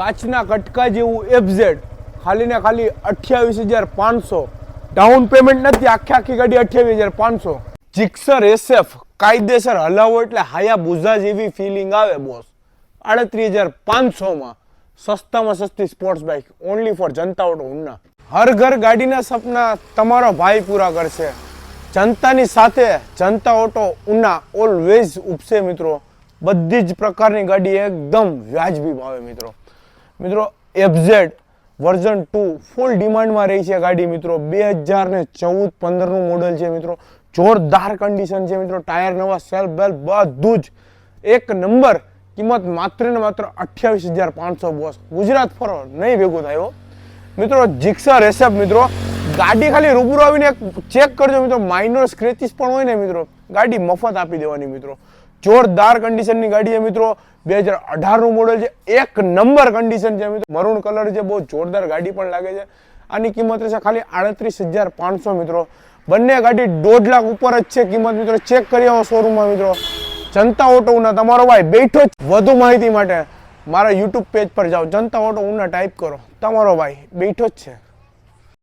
કાચના કટકા જેવું એફઝેડ ખાલી ને ખાલી અઠ્યાવીસ હજાર પાંચસો. ડાઉન પેમેન્ટ નથી, આખી આખી ગાડી અઠ્યાવીસ હજાર પાંચસો. જીક્સર એસએફ કાયદેસર હલાવો એટલે હાયા બુઝા જેવી ફિલિંગ આવે બોસ આડત્રીસ હજાર પાંચસોમાં. સસ્તામાં સસ્તી sports bike only for Janata Auto Una હર ઘર ગાડીના સપના તમારો ભાઈ પૂરા કરશે. જનતાની સાથે જનતા ઓટો ઉના ઓલવેઝ ઉપસે, મિત્રો. બધી જ પ્રકારની ગાડી એકદમ વ્યાજબી ભાવે, મિત્રો. મિત્રો એફઝેડ વર્ઝન ટુ ફૂલ ડિમાન્ડમાં રહી છે ગાડી, મિત્રો. બે હજાર ને ચૌદ પંદરનું મોડલ છે, મિત્રો. જોરદાર કન્ડિશન છે, મિત્રો. ટાયર નવા સેલ્ફ બેલ્ટ બધું જ. એક નંબર કિંમત માત્ર ને માત્ર અઠ્યાવીસ હજાર પાંચસો બોસ. ગુજરાત ફરો, નહીં ભેગું થાય મિત્રો જીક્સર એસએફ મિત્રો. ગાડી ખાલી રૂબરૂ આવીને ચેક કરજો, મિત્રો. માઇનર સ્ક્રેચીસ પણ હોય ને, મિત્રો. ગાડી મફત આપી દેવાની, મિત્રો. જોરદાર કન્ડિશનની ગાડી છે મિત્રો. બે હજાર અઢારનું મોડલ છે. એક નંબર કન્ડિશન છે મિત્રો. મરૂન કલર છે. બહુ જોરદાર ગાડી પણ લાગે છે. આની કિંમત રહેશે ખાલી આડત્રીસ હજાર પાંચસો મિત્રો. બંને ગાડી દોઢ લાખ ઉપર જ છે કિંમત મિત્રો. ચેક કરી આવો શોરૂમમાં મિત્રો. જનતા ઓટો ઉના તમારો ભાઈ બેઠો જ વધુ માહિતી માટે મારા યુટ્યુબ પેજ પર જાઓ. જનતા ઓટો ઉના ટાઈપ કરો. તમારો ભાઈ બેઠો જ છે.